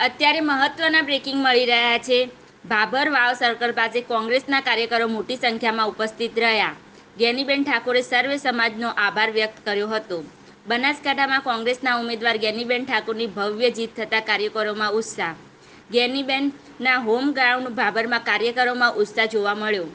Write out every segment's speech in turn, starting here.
અત્યારે મહત્વના બ્રેકિંગ મળી રહ્યા છે. ભાભર વાવ સર્કલ પાસે કોંગ્રેસના કાર્યકરો મોટી સંખ્યામાં ઉપસ્થિત રહ્યા. ગેનીબેન ઠાકોરે સર્વે સમાજનો આભાર વ્યક્ત કર્યો હતો. બનાસકાંઠામાં કોંગ્રેસના ઉમેદવાર ગેનીબેન ઠાકોરની ભવ્ય જીત થતા કાર્યકરોમાં ઉત્સાહ. ગેનીબેનના હોમ ગ્રાઉન્ડ ભાભરમાં કાર્યકરોમાં ઉત્સાહ જોવા મળ્યો.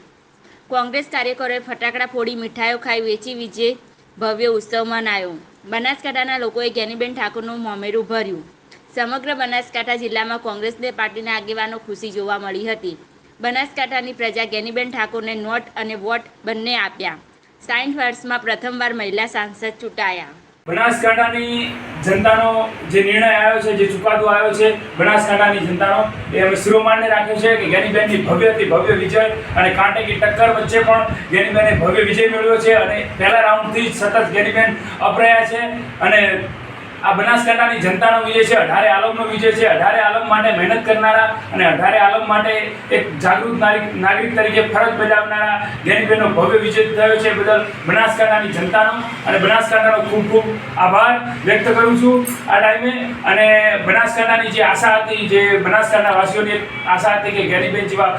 કોંગ્રેસ કાર્યકરોએ ફટાકડા ફોડી મીઠાઈઓ ખાઈ વેચી વિજે ભવ્ય ઉત્સવ મનાયો. બનાસકાંઠાના લોકોએ જ્ઞાનીબેન ઠાકોરનું મોમેરું ભર્યું. સમગ્ર બનાસકાંઠા જિલ્લામાં કોંગ્રેસને પાર્ટીના આગેવાનો ખુશી જોવા મળી હતી. બનાસકાંઠાની પ્રજા જ્ઞાનીબેન ઠાકોરને નોટ અને વોટ બંને આપ્યા. સાઠ વર્ષમાં પ્રથમવાર મહિલા સાંસદ ચૂંટાયા. બનાસકાંઠાની જનતાનો જે નિર્ણય આવ્યો છે, જે ચુકાદો આવ્યો છે, બનાસકાંઠાની જનતાનો, એ અમે શિરોમાન્ય રાખ્યો છે કે ગેનીબેનની ભવ્યથી ભવ્ય વિજય અને કાંટેકી ટક્કર વચ્ચે પણ ગેનીબેને ભવ્ય વિજય મેળવ્યો છે અને પહેલા રાઉન્ડથી જ સતત ગેનીબેન અપરાયા છે અને આ બનાસકાંઠાની જનતાનો વિજય છે, અઢારે આલમનો વિજય છે. અઢારે આલમ માટે મહેનત કરનારા અને અઢારે આલમ માટે એક જાગૃત નાગરિક નાગરિક તરીકે ફરજ બજાવનારા જ્ઞાનીબેનનો ભવ્ય વિજય થયો છે. બદલ બનાસકાંઠાની જનતાનો અને બનાસકાંઠાનો ખૂબ ખૂબ આભાર વ્યક્ત કરું છું આ ટાઈમે. અને બનાસકાંઠાની જે આશા હતી, જે બનાસકાંઠા વાસીઓની આશા હતી કે જ્ઞાનીબેન જેવા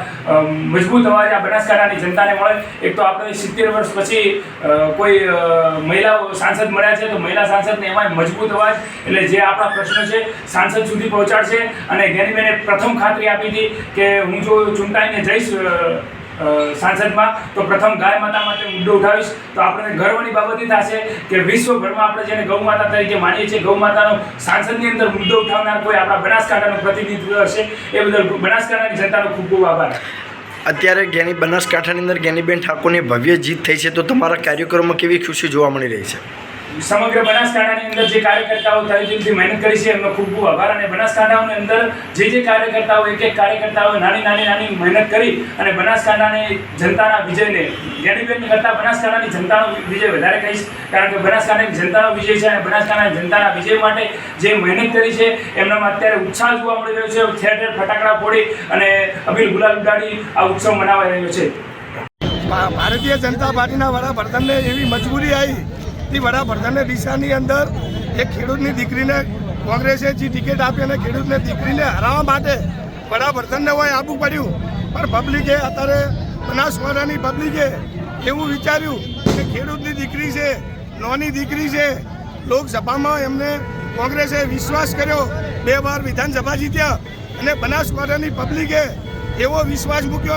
મજબૂત અવાજ આ બનાસકાંઠાની જનતાને મળે. એક તો આપણે સિત્તેર વર્ષ પછી કોઈ મહિલા સાંસદ મળ્યા છે, તો મહિલા સાંસદને એમાં મજબૂત અવાજ એટલે જે આપણા પ્રશ્ન છે, સાંસદ સુધી પહોંચાડશે. અને જ્ઞાનીબેને પ્રથમ ખાતરી આપી હતી કે હું જો ચૂંટાઈને જઈશ સાંસદમાં, તો પ્રથમ ગાય માતા માટે મુદ્દો ઉઠાવીશ. તો આપણને ગર્વની બાબત એ થશે કે વિશ્વભરમાં આપણે જેને ગૌ માતા તરીકે માનીએ છીએ, ગૌ માતાનો સાંસદની અંદર મુદ્દો ઉઠાવનાર કોઈ આપણા બનાસકાંઠાનું પ્રતિનિધિત્વ હશે. એ બદલ બનાસકાંઠાની જનતાનો ખૂબ ખૂબ આભાર. અત્યારે જ્ઞાની બનાસકાંઠાની અંદર જ્ઞાનીબેન ઠાકોરની ભવ્ય જીત થઈ છે. તો તમારા કાર્યક્રમમાં કેવી ખુશી જોવા મળી રહી છે? સમગ્ર બનાસકાંઠાની અંદર જે કાર્યકર્તાઓ તરીકેથી મહેનત કરી છે, એમનો ખૂબ ખૂબ આભાર. અને બનાસકાંઠાઓની અંદર જે જે કાર્યકર્તાઓ, એક એક કાર્યકર્તાઓ નાની નાની નાની મહેનત કરી અને બનાસકાંઠાની જનતાના વિજયને ગેડીબેન કરતાં બનાસકાંઠાની જનતાનો વિજય વધારે કહીશ. કારણ કે બનાસકાંઠાની જનતાનો વિજય છે અને બનાસકાંઠાની જનતાના વિજય માટે જે મહેનત કરી છે, એમનામાં અત્યારે ઉત્સાહ જોવા મળી રહ્યો છે. ઠેર ઠેર ફટાકડા ફોડી અને અબીલ ગુલાલ ઉડાડી આ ઉત્સવ મનાવાઈ રહ્યો છે. ભારતીય જનતા પાર્ટીના વડાપ્રધાનને એવી મજબૂરી આવી તે વડાપ્રધાનની દિશાની અંદર એક ખેડૂતની દીકરીને કોંગ્રેસે જે ટિકિટ આપી અને ખેડૂતને દીકરીને હરાવવા માટે વડાપ્રધાનને હોય આબુ પડ્યું. પણ પબ્લિકે અત્યારે બનાસકાંઠાની પબ્લિકે એવું વિચાર્યું કે ખેડૂતની દીકરી છે, નોની દીકરી છે. લોકસભામાં એમને કોંગ્રેસે વિશ્વાસ કર્યો. બે વાર વિધાનસભા જીત્યા અને બનાસકાંઠાની પબ્લિકે એવો વિશ્વાસ મૂક્યો